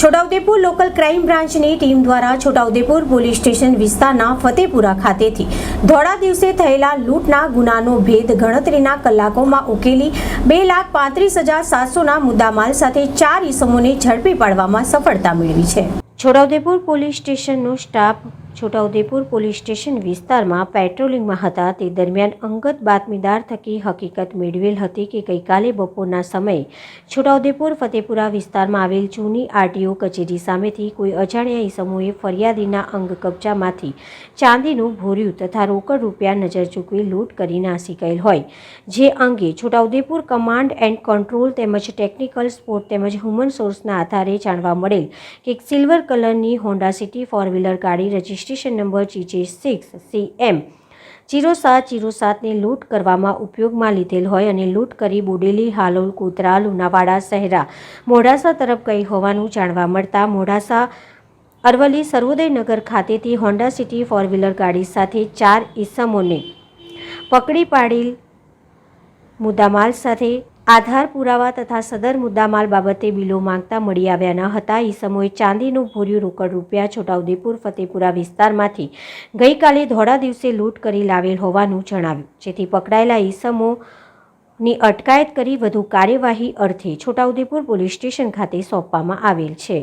Chhota Udepur local crime બ્રાન્ચની team દ્વારા Chhotaudepur police station વિસ્તારના ફતેપુરા ખાતેથી ધોળા દિવસે થયેલા લૂંટના ગુનાનો ભેદ ગણતરીના કલાકોમાં ઉકેલી બે લાખ પાંત્રીસ હજાર સાતસોના મુદ્દામાલ સાથે ચાર ઇસમોને ઝડપી પાડવામાં સફળતા મેળવી છે. છોટાઉદેપુર પોલીસ સ્ટેશનનો સ્ટાફ છોટાઉદેપુર પોલીસ સ્ટેશન વિસ્તારમાં પેટ્રોલિંગમાં હતા. તે દરમિયાન અંગત બાતમીદાર થકી હકીકત મેળવેલ હતી કે ગઈકાલે બપોરના સમયે છોટાઉદેપુર ફતેપુરા વિસ્તારમાં આવેલ જૂની આરટીઓ કચેરી સામેથી કોઈ અજાણ્યા ઈસમોએ ફરિયાદીના અંગ કબજામાંથી ચાંદીનું ભોર્યું તથા રોકડ રૂપિયા નજર ચૂકવી લૂંટ કરી નાસી ગયેલ હોય. જે અંગે છોટાઉદેપુર કમાન્ડ એન્ડ કંટ્રોલ તેમજ ટેકનિકલ સ્પોર્ટ તેમજ હ્યુમન સોર્સના આધારે જાણવા મળેલ કે સિલ્વર કલરની હોન્ડા સિટી ફોર વ્હીલર ગાડી registration number GJ six C M zero સાત, જીરો સાતને લૂંટ કરવામાં ઉપયોગમાં લીધેલ હોય અને લૂંટ કરી બોડેલી, હાલોલ, કોતરા, લુણાવાડા શહેરા મોડાસા તરફ ગઈ હોવાનું જાણવા મળતા મોડાસા અરવલ્લી સર્વોદયનગર ખાતેથી હોન્ડા સિટી ફોર વ્હીલર ગાડી સાથે ચાર ઈસમોને પકડી પાડેલ મુદ્દામાલ સાથે આધાર પુરાવા તથા સદર મુદ્દામાલ બાબતે બિલો માંગતા મળી આવ્યા ન હતા. ઈસમોએ ચાંદીનું ભૂર્યું રોકડ રૂપિયા છોટાઉદેપુર, ફતેપુરા વિસ્તારમાંથી ગઈકાલે ધોળા દિવસે લૂંટ કરી લાવેલ હોવાનું જણાવ્યું. જેથી પકડાયેલા ઈસમોની અટકાયત કરી વધુ કાર્યવાહી અર્થે છોટાઉદેપુર પોલીસ સ્ટેશન ખાતે સોંપવામાં આવેલ છે.